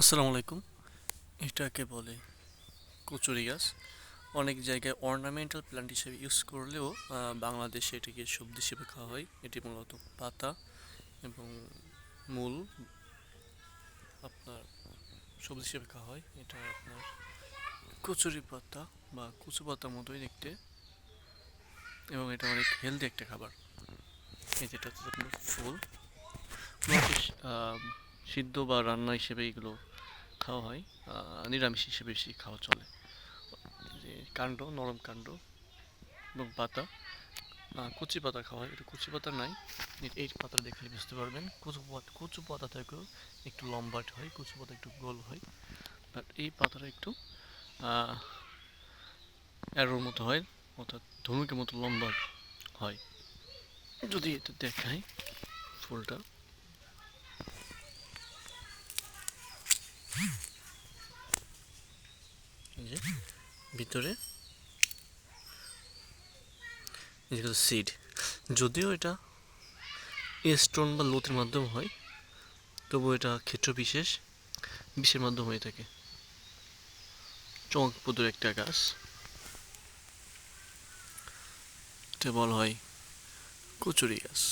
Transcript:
আসসালামু আলাইকুম। এটাকে বলে কচুরি গাছ। অনেক জায়গায় অর্নামেন্টাল প্ল্যান্ট হিসেবে ইউজ করলেও বাংলাদেশে এটিকে সবজি হিসেবে খাওয়া হয়। এটি মূলত পাতা এবং মূল আপনার সবজি হিসেবে খাওয়া হয়। এটা আপনার কচুরি পাতা বা কচু পাতার মতোই দেখতে এবং এটা অনেক হেলদি একটা খাবার। এই আপনার ফুল। সিদ্ধ বা রান্না হিসেবে এগুলো খাওয়া হয় নিরামিষ হিসেবে বেশি খাওয়া চলে। যে কাণ্ড, নরম কাণ্ড এবং পাতা। কচি পাতা খাওয়া হয়, এটা কচি পাতা নাই। এই পাতা দেখলে বুঝতে পারবেন, কচু পাতা কচু পাতা থেকেও একটু লম্বাট হয়, কচু পাতা একটু গোল হয়। বাট এই পাতাটা একটু অ্যারোর মতো হয়, অর্থাৎ ধনুকের মতো লম্বা হয়। যদি এটা দেখাই ফুলটা। যে ভিতরে সিড যদিও এটা স্টোন বা লোতের মাধ্যমে হয় তবু এটা ক্ষেত্র বিশেষ, বিষের মাধ্যমে হয়ে থাকে। চমকপ্রদ একটা গাছ। এটা বলা হয় কচুরি গাছ।